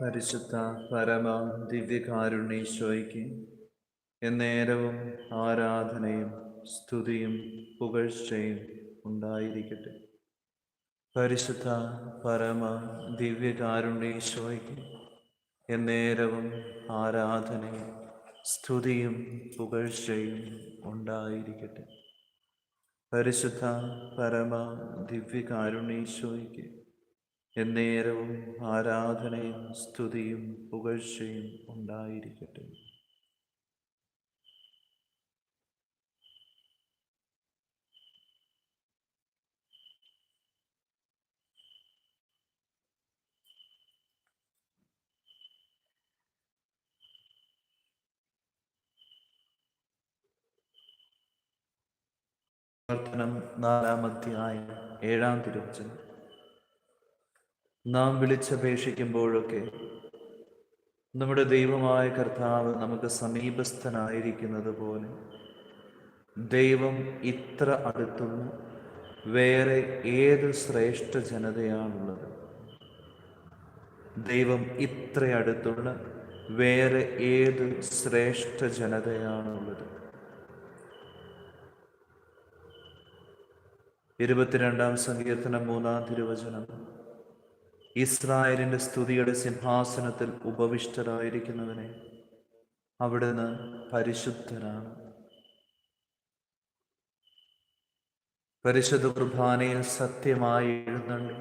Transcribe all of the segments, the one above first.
പരിശുദ്ധ പരമ ദിവ്യകാരുണ്യശോയ്ക്ക് എന്നേരവും ആരാധനയും സ്തുതിയും പുകഴ്ചയും ഉണ്ടായിരിക്കട്ടെ. പരിശുദ്ധ പരമ ദിവ്യകാരുണ്യേശ്വയ്ക്ക് എന്നേരവും ആരാധനയും സ്തുതിയും പുകഴ്ചയും ഉണ്ടായിരിക്കട്ടെ. പരിശുദ്ധ പരമ ദിവ്യകാരുണ്യേശ്വയ്ക്ക് എന്നേരവും ആരാധനയും സ്തുതിയും പുകഴ്ചയും ഉണ്ടായിരിക്കട്ടെ. പ്രവർത്തനം നാലാം ഏഴാം തിരുവചനം. നാം വിളിച്ചപേക്ഷിക്കുമ്പോഴൊക്കെ നമ്മുടെ ദൈവമായ കർത്താവ് നമുക്ക് സമീപസ്ഥനായിരിക്കുന്നത് പോലെ ദൈവം ഇത്ര അടുത്തുള്ള വേറെ ഏത് ശ്രേഷ്ഠ ജനതയാണുള്ളത്? ദൈവം ഇത്ര അടുത്തുള്ള വേറെ ഏത് ശ്രേഷ്ഠ ജനതയാണുള്ളത്? ഇരുപത്തിരണ്ടാം സങ്കീർത്തനം മൂന്നാം തിരുവചനം. ഇസ്രായേലിന്റെ സ്തുതിയുടെ സിംഹാസനത്തിൽ ഉപവിഷ്ടരായിരിക്കുന്നവനെ അവിടുന്ന് പരിശുദ്ധനാണ് പരിശുദ്ധ കുർബാനയിൽ സത്യമായി എഴുന്നള്ളി.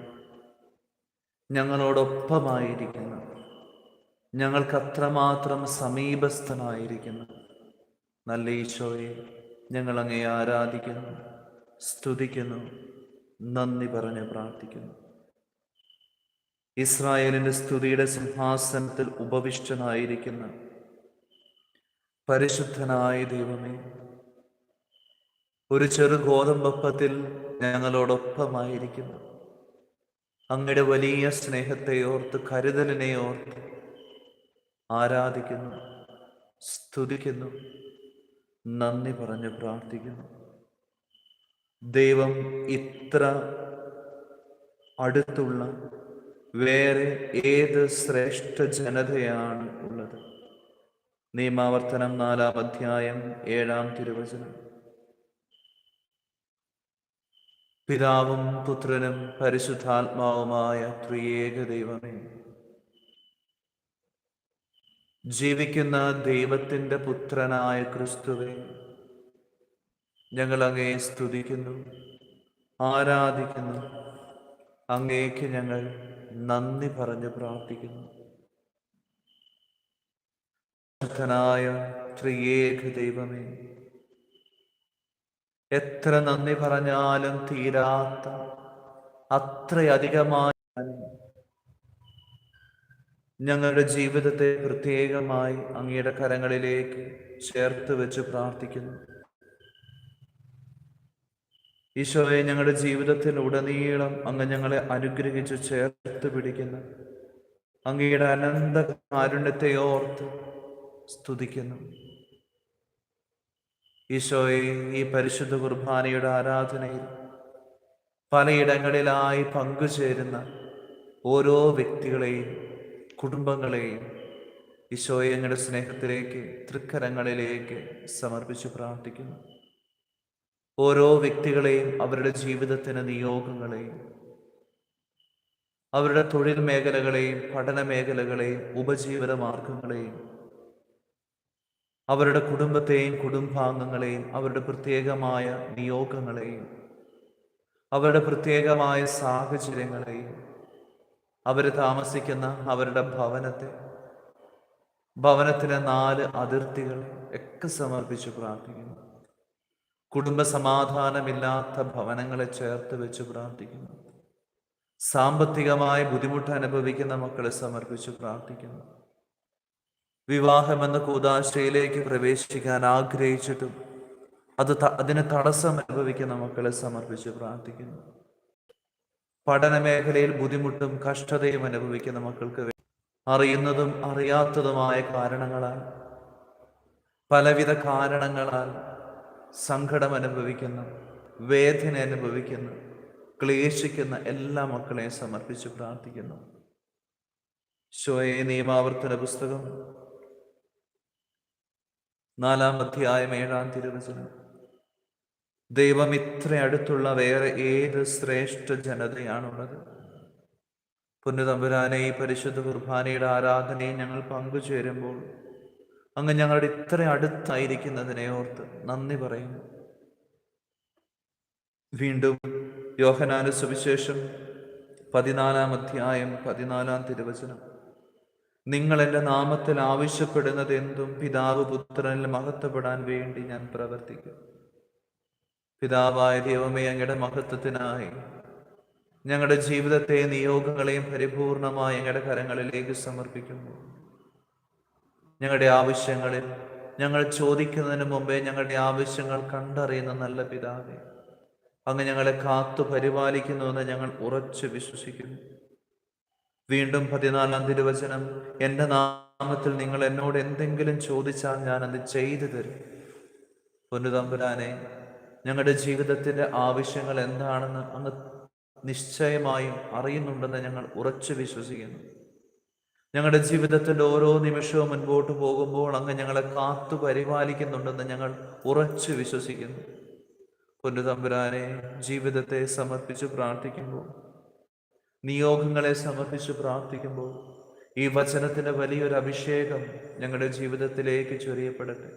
ഞങ്ങളോടൊപ്പമായിരിക്കുന്നു. ഞങ്ങൾക്ക് അത്രമാത്രം സമീപസ്ഥനായിരിക്കുന്നു. നല്ല ഈശോയെ ഞങ്ങൾ അങ്ങേ ആരാധിക്കുന്നു. സ്തുതിക്കുന്നു. നന്ദി പറഞ്ഞ് പ്രാർത്ഥിക്കുന്നു. ഇസ്രായേലിന്റെ സ്തുതിയുടെ സിംഹാസനത്തിൽ ഉപവിഷ്ടനായിരിക്കുന്ന പരിശുദ്ധനായ ദൈവമേ ഒരു ചെറു ഗോതമ്പപ്പത്തിൽ ഞങ്ങളോടൊപ്പമായിരിക്കുന്നു. അങ്ങയുടെ വലിയ സ്നേഹത്തെ ഓർത്ത് കരുതലിനെ ഓർത്ത് ആരാധിക്കുന്നു സ്തുതിക്കുന്നു നന്ദി പറഞ്ഞ് പ്രാർത്ഥിക്കുന്നു. ദൈവം ഇത്ര അടുത്തുള്ള വേറെ ഏത് ശ്രേഷ്ഠ ജനതയാണ് ഉള്ളത്? നിയമാവർത്തനം നാലാം അധ്യായം ഏഴാം തിരുവചനം. പിതാവും പുത്രനും പരിശുദ്ധാത്മാവുമായ ത്രിയേക ദൈവമേ ജീവിക്കുന്ന ദൈവത്തിന്റെ പുത്രനായ ക്രിസ്തുവെ ഞങ്ങൾ അങ്ങേ സ്തുതിക്കുന്നു ആരാധിക്കുന്നു. അങ്ങേക്ക് ഞങ്ങൾ നന്ദി പറഞ്ഞ് പ്രാർത്ഥിക്കുന്നു. ായ ത്രിയേക ദൈവമേ എത്ര നന്ദി പറഞ്ഞാലും തീരാത്ത അത്രയധികമായ ഞങ്ങളുടെ ജീവിതത്തെ പ്രത്യേകമായി അങ്ങയുടെ കരങ്ങളിലേക്ക് ചേർത്ത് വെച്ച് പ്രാർത്ഥിക്കുന്നു. ഈശോയെ ഞങ്ങളുടെ ജീവിതത്തിൽ ഉടനീളം അങ്ങ് ഞങ്ങളെ അനുഗ്രഹിച്ച് ചേർത്ത് പിടിക്കുന്നു. അങ്ങയുടെ അനന്ത കാരുണ്യത്തെ ഓർത്ത് സ്തുതിക്കുന്നു. ഈശോയെ ഈ പരിശുദ്ധ കുർബാനയുടെ ആരാധനയിൽ പലയിടങ്ങളിലായി പങ്കുചേരുന്ന ഓരോ വ്യക്തികളെയും കുടുംബങ്ങളെയും ഈശോയെ ഞങ്ങളുടെ സ്നേഹത്തിലേക്ക് തൃക്കരങ്ങളിലേക്ക് സമർപ്പിച്ച് പ്രാർത്ഥിക്കുന്നു. ഓരോ വ്യക്തികളെയും അവരുടെ ജീവിതത്തിന് നിയോഗങ്ങളെയും അവരുടെ തൊഴിൽ മേഖലകളെയും പഠന മേഖലകളെയും ഉപജീവന മാർഗങ്ങളെയും അവരുടെ കുടുംബത്തെയും കുടുംബാംഗങ്ങളെയും അവരുടെ പ്രത്യേകമായ നിയോഗങ്ങളെയും അവരുടെ പ്രത്യേകമായ സാഹചര്യങ്ങളെയും അവർ താമസിക്കുന്ന അവരുടെ ഭവനത്തെ ഭവനത്തിലെ നാല് അതിർത്തികളെ ഒക്കെ സമർപ്പിച്ച് പ്രാർത്ഥിക്കുന്നു. കുടുംബ സമാധാനമില്ലാത്ത ഭവനങ്ങളെ ചേർത്ത് വെച്ച് പ്രാർത്ഥിക്കുന്നു. സാമ്പത്തികമായ ബുദ്ധിമുട്ട് അനുഭവിക്കുന്ന മക്കളെ സമർപ്പിച്ച് പ്രാർത്ഥിക്കുന്നു. വിവാഹമെന്ന കൂതാശയിലേക്ക് പ്രവേശിക്കാൻ ആഗ്രഹിച്ചിട്ടും അത് അതിന് തടസ്സം അനുഭവിക്കുന്ന മക്കളെ സമർപ്പിച്ച് പ്രാർത്ഥിക്കുന്നു. പഠന മേഖലയിൽ ബുദ്ധിമുട്ടും കഷ്ടതയും അനുഭവിക്കുന്ന മക്കൾക്ക് അറിയുന്നതും അറിയാത്തതുമായ കാരണങ്ങളാൽ പലവിധ കാരണങ്ങളാൽ സങ്കടം അനുഭവിക്കുന്ന വേദന അനുഭവിക്കുന്ന ക്ലേശിക്കുന്ന എല്ലാ മക്കളെയും സമർപ്പിച്ച് പ്രാർത്ഥിക്കുന്നു. ശോയെ നിയമാവർത്തന പുസ്തകം നാലാം അധ്യായം ഏഴാം തിരുവചനം. ദൈവം ഇത്ര അടുത്തുള്ള വേറെ ഏത് ശ്രേഷ്ഠ ജനതയാണുള്ളത്? പുണ്യതമ്പുരാനെ ഈ പരിശുദ്ധ കുർബാനയുടെ ആരാധനയെ ഞങ്ങൾ പങ്കുചേരുമ്പോൾ അങ്ങ് ഞങ്ങളുടെ ഇത്ര അടുത്തായിരിക്കുന്നതിനെ ഓർത്ത് നന്ദി പറയുന്നു. വീണ്ടും യോഹനാന സുവിശേഷം പതിനാലാം അധ്യായം പതിനാലാം തിരുവചനം. നിങ്ങൾ എന്റെ നാമത്തിൽ ആവശ്യപ്പെടുന്നത് എന്തും പിതാവ് പുത്രനിൽ മഹത്വപ്പെടാൻ വേണ്ടി ഞാൻ പ്രവർത്തിക്കും. പിതാവായ ദൈവമേ അങ്ങയുടെ മഹത്വത്തിനായി ഞങ്ങളുടെ ജീവിതത്തെ നിയോഗങ്ങളെയും പരിപൂർണമായി ഞങ്ങളുടെ കരങ്ങളിലേക്ക് സമർപ്പിക്കുന്നു ഞങ്ങളുടെ ആവശ്യങ്ങളിൽ ഞങ്ങൾ ചോദിക്കുന്നതിന് മുമ്പേ ഞങ്ങളുടെ ആവശ്യങ്ങൾ കണ്ടറിയുന്ന നല്ല പിതാവേ അങ്ങ് ഞങ്ങളെ കാത്തു പരിപാലിക്കുന്നുവെന്ന് ഞങ്ങൾ ഉറച്ചു വിശ്വസിക്കുന്നു. വീണ്ടും പതിനാലാം തിരുവചനം എന്റെ നാമത്തിൽ നിങ്ങൾ എന്നോട് എന്തെങ്കിലും ചോദിച്ചാൽ ഞാൻ അത് ചെയ്തു തരും. പൊന്നുതമ്പുരാനെ ഞങ്ങളുടെ ജീവിതത്തിന്റെ ആവശ്യങ്ങൾ എന്താണെന്ന് അങ്ങ് നിശ്ചയമായും അറിയുന്നുണ്ടെന്ന് ഞങ്ങൾ ഉറച്ചു വിശ്വസിക്കുന്നു. ഞങ്ങളുടെ ജീവിതത്തിന്റെ ഓരോ നിമിഷവും മുൻപോട്ട് പോകുമ്പോൾ അങ്ങ് ഞങ്ങളെ കാത്തു പരിപാലിക്കുന്നുണ്ടെന്ന് ഞങ്ങൾ ഉറച്ചു വിശ്വസിക്കുന്നു. പൊന്നുതമ്പുരാനെ ജീവിതത്തെ സമർപ്പിച്ച് പ്രാർത്ഥിക്കുമ്പോൾ നിയോഗങ്ങളെ സമർപ്പിച്ച് പ്രാർത്ഥിക്കുമ്പോൾ ഈ വചനത്തിന്റെ വലിയൊരു അഭിഷേകം ഞങ്ങളുടെ ജീവിതത്തിലേക്ക് ചൊരിയപ്പെടട്ടെ.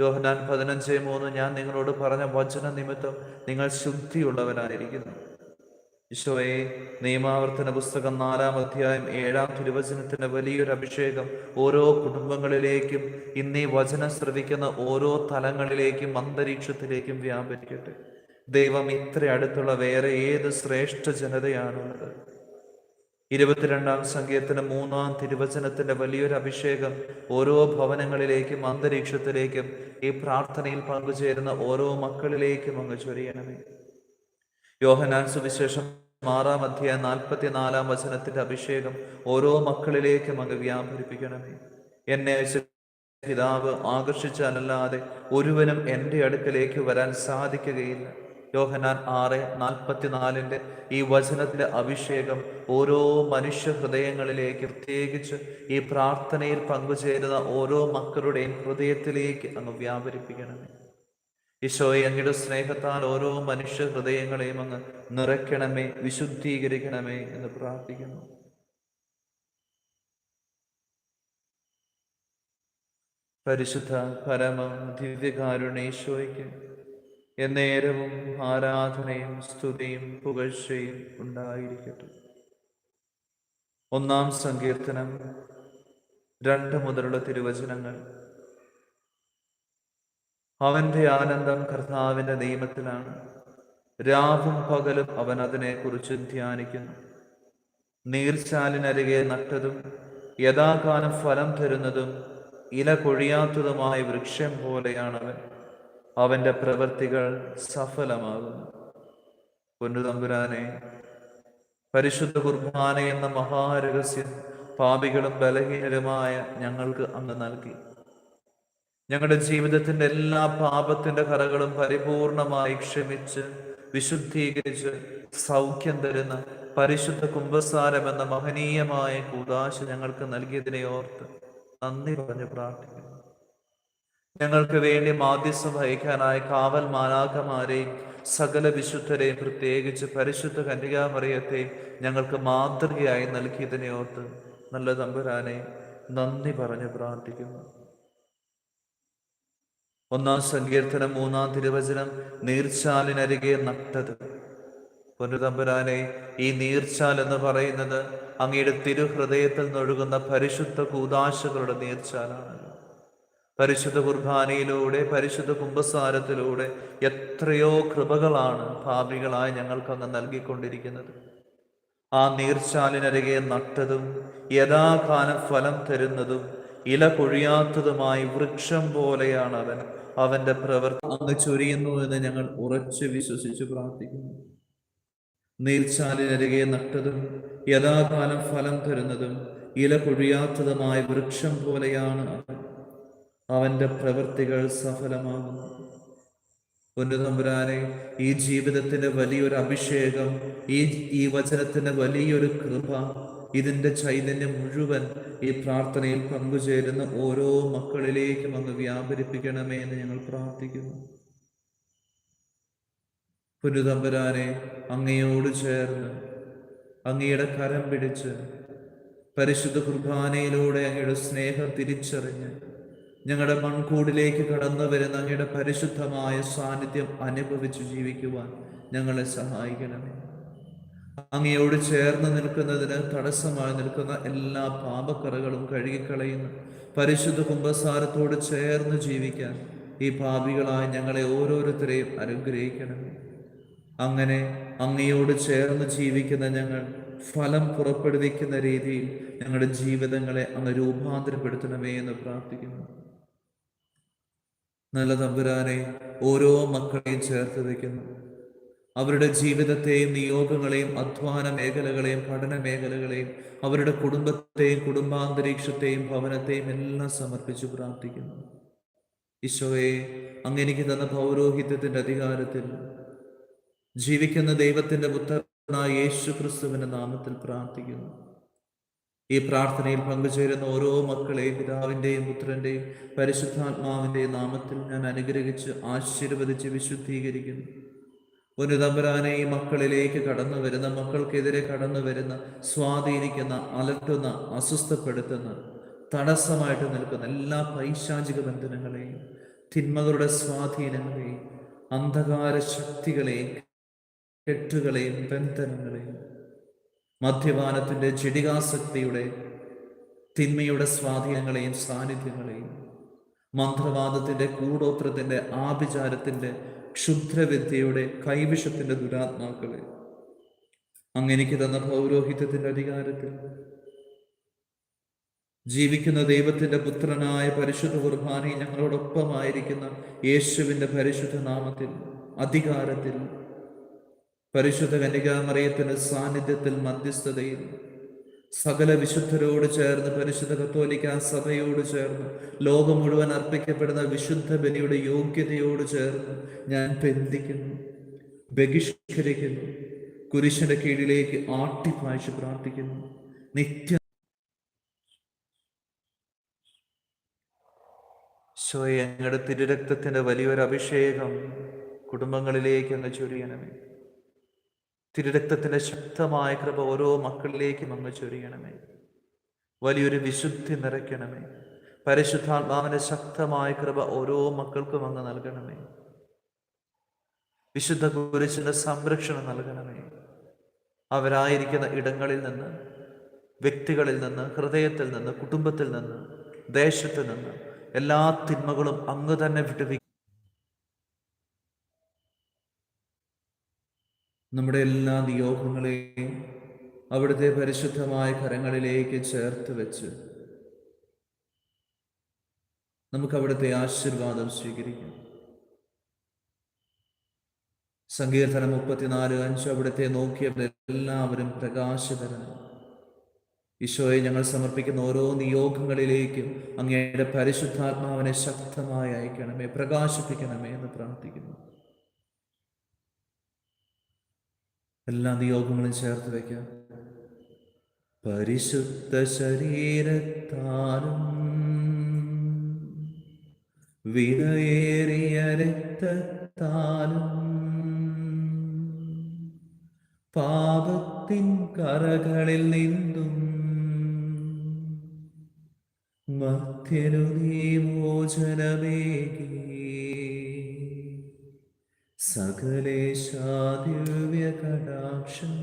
യോഹനാൻ പതിനഞ്ച് മൂന്ന് ഞാൻ നിങ്ങളോട് പറഞ്ഞ വചന നിമിത്തം നിങ്ങൾ ശുദ്ധിയുള്ളവരായിരിക്കുന്നു. ഈശോയെ നിയമാവർത്തന പുസ്തകം നാലാം അധ്യായം ഏഴാം തിരുവചനത്തിന് വലിയൊരു അഭിഷേകം ഓരോ കുടുംബങ്ങളിലേക്കും ഇന്നീ വചനം ശ്രവിക്കുന്ന ഓരോ തലങ്ങളിലേക്കും അന്തരീക്ഷത്തിലേക്കും വ്യാപരിക്കട്ടെ. ദൈവം ഇത്ര അടുത്തുള്ള വേറെ ഏത് ശ്രേഷ്ഠ ജനതയാണുള്ളത്? ഇരുപത്തിരണ്ടാം സംഖ്യത്തിന് മൂന്നാം തിരുവചനത്തിന്റെ വലിയൊരു അഭിഷേകം ഓരോ ഭവനങ്ങളിലേക്കും അന്തരീക്ഷത്തിലേക്കും ഈ പ്രാർത്ഥനയിൽ പങ്കുചേരുന്ന ഓരോ മക്കളിലേക്കും അങ്ങ് ചൊരിയണമേ. യോഹനാൻ സുവിശേഷം ആറാം അധ്യായം നാൽപ്പത്തിനാലാം വചനത്തിന്റെ അഭിഷേകം ഓരോ മക്കളിലേക്കും അങ്ങ് വ്യാപരിപ്പിക്കണമേ. എന്നെ പിതാവ് ആകർഷിച്ചാലല്ലാതെ ഒരുവനും എന്റെ അടുക്കലേക്ക് വരാൻ സാധിക്കുകയില്ല. യോഹനാൻ ആറ് നാൽപ്പത്തിനാലിന്റെ ഈ വചനത്തിലെ അഭിഷേകം ഓരോ മനുഷ്യ ഹൃദയങ്ങളിലേക്ക് പ്രത്യേകിച്ച് ഈ പ്രാർത്ഥനയിൽ പങ്കുചേരുന്ന ഓരോ മക്കളുടെയും ഹൃദയത്തിലേക്ക് അങ്ങ് വ്യാപരിപ്പിക്കണമേ. ഈശോയെ അങ്ങയുടെ സ്നേഹത്താൽ ഓരോ മനുഷ്യ ഹൃദയങ്ങളെയും അങ്ങ് നിറയ്ക്കണമേ വിശുദ്ധീകരിക്കണമേ എന്ന് പ്രാർത്ഥിക്കുന്നു. പരിശുദ്ധ പരമ ദിവ്യകാരുണേശോയ്ക്ക് എന്നേരവും ആരാധനയും സ്തുതിയും പുകഴ്ചയും ഉണ്ടായിരിക്കട്ടെ. ഒന്നാം സങ്കീർത്തനം രണ്ട് മുതലുള്ള തിരുവചനങ്ങൾ. അവന്റെ ആനന്ദം കർത്താവിന്റെ നിയമത്തിലാണ്. രാവും പകലും അവൻ അതിനെക്കുറിച്ച് ധ്യാനിക്കുന്നു. നീർച്ചാലിനരികെ നട്ടതും യഥാകാലം ഫലം തരുന്നതും ഇല കൊഴിയാത്തതുമായ വൃക്ഷം പോലെയാണവൻ. അവന്റെ പ്രവൃത്തികൾ സഫലമാകുന്നു. പൊന്നുതമ്പുരാനെ പരിശുദ്ധ കുർബാന എന്ന മഹാരഹസ്യം പാപികളും ബലഹീനരുമായ ഞങ്ങൾക്ക് അങ്ങ് നൽകി. ഞങ്ങളുടെ ജീവിതത്തിന്റെ എല്ലാ പാപത്തിന്റെ കറകളും പരിപൂർണമായി ക്ഷമിച്ച് വിശുദ്ധീകരിച്ച് സൗഖ്യം തരുന്ന പരിശുദ്ധ കുംഭസാരം എന്ന മഹനീയമായ കൂതാശ ഞങ്ങൾക്ക് നൽകിയതിനെ ഓർത്ത് നന്ദി പറഞ്ഞ് പ്രാർത്ഥിക്കുന്നു. ഞങ്ങൾക്ക് വേണ്ടി മാധ്യസ്ഥം വഹിക്കാനായ കാവൽ മാലാഖമാരെയും സകല വിശുദ്ധരെയും പ്രത്യേകിച്ച് പരിശുദ്ധ കന്യകാമറിയത്തെയും ഞങ്ങൾക്ക് മാതൃകയായി നൽകിയതിനെ ഓർത്ത് നല്ല തമ്പുരാനെ നന്ദി പറഞ്ഞ് പ്രാർത്ഥിക്കുന്നു. ഒന്നാം സങ്കീർത്തനം മൂന്നാം തിരുവചനം നീർച്ചാലിനരികെ നട്ടത്. പൊന്നുതമ്പുരാനെ ഈ നീർച്ചാൽ എന്ന് പറയുന്നത് അങ്ങയുടെ തിരുഹൃദയത്തിൽ നിന്നൊഴുകുന്ന പരിശുദ്ധ കൂതാശകളുടെ നീർച്ചാലാണ്. പരിശുദ്ധ കുർബാനയിലൂടെ പരിശുദ്ധ കുംഭസാരത്തിലൂടെ എത്രയോ കൃപകളാണ് ഭാവികളായി ഞങ്ങൾക്ക് അങ്ങ് നൽകിക്കൊണ്ടിരിക്കുന്നത്. ആ നീർച്ചാലിനരികെ നട്ടതും യഥാകാലം ഫലം തരുന്നതും ഇല കൊഴിയാത്തതുമായി വൃക്ഷം പോലെയാണ് അവൻ. അവന്റെ പ്രവർത്തി അങ്ങ് ചൊരിയുന്നു എന്ന് ഞങ്ങൾ ഉറച്ചു വിശ്വസിച്ച് പ്രാർത്ഥിക്കുന്നു. നീർച്ചാലിനരികെ നട്ടതും യഥാകാലം ഫലം തരുന്നതും ഇല കൊഴിയാത്തതുമായ വൃക്ഷം പോലെയാണ് അവന്റെ പ്രവൃത്തികൾ സഫലമാകുന്നു. പൊന്നുതമ്പുരാനെ ഈ ജീവിതത്തിന്റെ വലിയൊരു അഭിഷേകം ഈ ഈ വചനത്തിന്റെ വലിയൊരു കൃപ ഇതിന്റെ ചൈതന്യം മുഴുവൻ ഈ പ്രാർത്ഥനയിൽ പങ്കുചേരുന്ന ഓരോ മക്കളിലേക്കും അങ്ങ് വ്യാപരിപ്പിക്കണമേ എന്ന് ഞങ്ങൾ പ്രാർത്ഥിക്കുന്നു. പുരുതമ്പരാനെ അങ്ങയോട് ചേർന്ന് അങ്ങയുടെ കരം പിടിച്ച് പരിശുദ്ധ കുർബാനയിലൂടെ അങ്ങയുടെ സ്നേഹം തിരിച്ചറിഞ്ഞ് ഞങ്ങളുടെ മൺകൂടിലേക്ക് കടന്നു വരുന്ന അങ്ങയുടെ പരിശുദ്ധമായ സാന്നിധ്യം അനുഭവിച്ച് ജീവിക്കുവാൻ ഞങ്ങളെ സഹായിക്കണമേ. അങ്ങയോട് ചേർന്ന് നിൽക്കുന്നതിന് തടസ്സമായി നിൽക്കുന്ന എല്ലാ പാപക്കറകളും കഴുകിക്കളയുന്നു. പരിശുദ്ധ കുംഭസാരത്തോട് ചേർന്ന് ജീവിക്കാൻ ഈ പാപികളായ ഞങ്ങളെ ഓരോരുത്തരെയും അനുഗ്രഹിക്കണമേ അങ്ങനെ അങ്ങയോട് ചേർന്ന് ജീവിക്കുന്ന ഞങ്ങൾ ഫലം പുറപ്പെടുവിക്കുന്ന രീതിയിൽ ഞങ്ങളുടെ ജീവിതങ്ങളെ അങ്ങ് രൂപാന്തരപ്പെടുത്തണമേ എന്ന് പ്രാർത്ഥിക്കുന്നു. നല്ല തമ്പുരാനെ ഓരോ മക്കളെയും ചേർത്ത് വയ്ക്കുന്നു. അവരുടെ ജീവിതത്തെയും നിയോഗങ്ങളെയും അധ്വാന മേഖലകളെയും പഠന മേഖലകളെയും അവരുടെ കുടുംബത്തെയും കുടുംബാന്തരീക്ഷത്തെയും ഭവനത്തെയും എല്ലാം സമർപ്പിച്ചു പ്രാർത്ഥിക്കുന്നു. ഈശോയെ അങ്ങനെനിക്ക് തന്ന പൗരോഹിത്യത്തിന്റെ അധികാരത്തിൽ ജീവിക്കുന്ന ദൈവത്തിന്റെ പുത്രനായ യേശു ക്രിസ്തുവിന്റെ നാമത്തിൽ പ്രാർത്ഥിക്കുന്നു. ഈ പ്രാർത്ഥനയിൽ പങ്കുചേരുന്ന ഓരോ മക്കളെയും പിതാവിന്റെയും പുത്രന്റെയും പരിശുദ്ധാത്മാവിന്റെയും നാമത്തിൽ ഞാൻ അനുഗ്രഹിച്ച് ആശീർവദിച്ച് വിശുദ്ധീകരിക്കുന്നു. ഒരു തമ്പുരാനെ ഈ മക്കളിലേക്ക് കടന്നു വരുന്ന മക്കൾക്കെതിരെ കടന്നു വരുന്ന സ്വാധീനിക്കുന്ന അലട്ടുന്ന അസ്വസ്ഥപ്പെടുത്തുന്ന തടസ്സമായിട്ട് നിൽക്കുന്ന എല്ലാ പൈശാചിക ബന്ധനങ്ങളെയും തിന്മകളുടെ സ്വാധീനങ്ങളെയും അന്ധകാര ശക്തികളെയും കെട്ടുകളെയും ബന്ധനങ്ങളെയും മദ്യപാനത്തിന്റെ ജടികാസക്തിയുടെ തിന്മയുടെ സ്വാധീനങ്ങളെയും സാന്നിധ്യങ്ങളെയും മന്ത്രവാദത്തിന്റെ കൂടോത്രത്തിന്റെ ആഭിചാരത്തിന്റെ ക്ഷുദ്രവിദ്യയുടെ കൈവിഷത്തിന്റെ ദുരാത്മാക്കളെ. അങ്ങനെക്ക് തന്ന പൗരോഹിത്യത്തിന്റെ അധികാരത്തിൽ. ജീവിക്കുന്ന ദൈവത്തിന്റെ പുത്രനായ പരിശുദ്ധ കുർബാനയിൽ ഞങ്ങളോടൊപ്പമായിരിക്കുന്ന യേശുവിന്റെ പരിശുദ്ധ നാമത്തിൽ അധികാരത്തിൽ പരിശുദ്ധ കനികാമറിയത്തിന്റെ സാന്നിധ്യത്തിൽ മധ്യസ്ഥതയിൽ സകല വിശുദ്ധരോട് ചേർന്ന് പരിശുദ്ധ കത്തോലിക്ക സഭയോട് ചേർന്ന്. ലോകം മുഴുവൻ അർപ്പിക്കപ്പെടുന്ന വിശുദ്ധ ബലിയുടെ യോഗ്യതയോട് ചേർന്ന് ഞാൻ ബന്ധിക്കുന്നു ബഹിഷ്കരിക്കുന്നു കുരിശന്റെ കീഴിലേക്ക് ആട്ടിപ്പാഴ്ച പ്രാർത്ഥിക്കുന്നു. നിത്യ സ്വയങ്ങളുടെ തിരുരക്തത്തിന്റെ വലിയൊരു അഭിഷേകം കുടുംബങ്ങളിലേക്ക് അങ്ങ് ചൊരിയണമേ. തിരുരക്തത്തിന്റെ ശക്തമായ കൃപ ഓരോ മക്കളിലേക്കും അങ്ങ് ചൊരിയണമേ. വലിയൊരു വിശുദ്ധി നിറയ്ക്കണമേ. പരിശുദ്ധാത്മാവിന്റെ ശക്തമായ കൃപ ഓരോ മക്കൾക്കും അങ്ങ് നൽകണമേ. വിശുദ്ധ കുരിശിന്റെ സംരക്ഷണം നൽകണമേ. അവരായിരിക്കുന്ന ഇടങ്ങളിൽ നിന്ന് വ്യക്തികളിൽ നിന്ന് ഹൃദയത്തിൽ നിന്ന് കുടുംബത്തിൽ നിന്ന് ദേശത്ത് നിന്ന് എല്ലാ തിന്മകളും അങ്ങ് തന്നെ വിടുവി നമ്മുടെ എല്ലാ നിയോഗങ്ങളെയും അവിടുത്തെ പരിശുദ്ധമായ കരങ്ങളിലേക്ക് ചേർത്ത് വെച്ച് നമുക്ക് അവിടുത്തെ ആശീർവാദം സ്വീകരിക്കാം. സങ്കീർത്തനം മുപ്പത്തിനാല് അഞ്ച് അവിടുത്തെ നോക്കിയവരെല്ലാവരും പ്രകാശിതരാണ് ഈശോയെ ഞങ്ങൾ സമർപ്പിക്കുന്ന ഓരോ നിയോഗങ്ങളിലേക്കും അങ്ങയുടെ പരിശുദ്ധാത്മാവിനെ ശക്തമായി അയക്കണമേ പ്രകാശിപ്പിക്കണമേ എന്ന് പ്രാർത്ഥിക്കുന്നു. എല്ലാ നിയോഗങ്ങളും ചേർത്ത് വയ്ക്കാം. പരിശുദ്ധ ശരീരത്താലും വിലയേറിയ രക്തത്താലും പാപത്തിൻ കറകളിൽ നിന്നും മധ്യരുതി മോചനമേകി. സകലേശാദിവ്യ കടാക്ഷം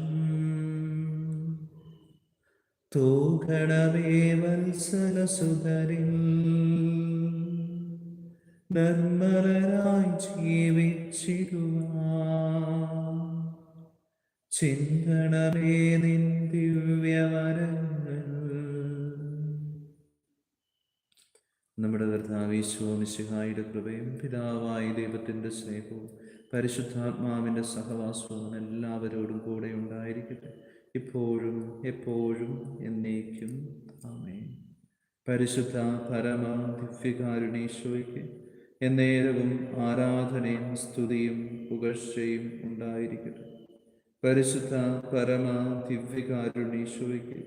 തൂകണമേ വത്സലസുതരിൽ നിർമ്മലരായി ജീവിച്ചിരുവാൻ. ചിന്തണമേ നിൻ ദിവ്യവരങ്ങൾ. നമ്മുടെ കർത്താവീശോ മിശിഹായുടെ കൃപയും പിതാവായ ദൈവത്തിന്റെ സ്നേഹവും പരിശുദ്ധാത്മാവിന്റെ സഹവാസവും എല്ലാവരോടും കൂടെ ഉണ്ടായിരിക്കട്ടെ. ഇപ്പോഴും എപ്പോഴും എന്നേക്കും. ആമേ പരിശുദ്ധ പരമ ദിവ്യകാരുണീശോയ്ക്ക് എന്നേരവും ആരാധനയും സ്തുതിയും പുകഴ്ചയും ഉണ്ടായിരിക്കട്ടെ. പരിശുദ്ധ പരമ ദിവ്യകാരുണീശോയ്ക്ക്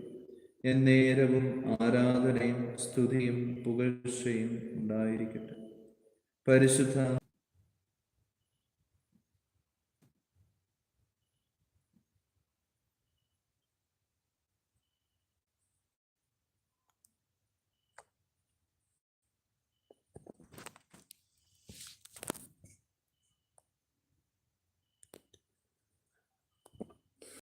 എന്നേരവും ആരാധനയും സ്തുതിയും പുകഴ്ചയും ഉണ്ടായിരിക്കട്ടെ. പരിശുദ്ധ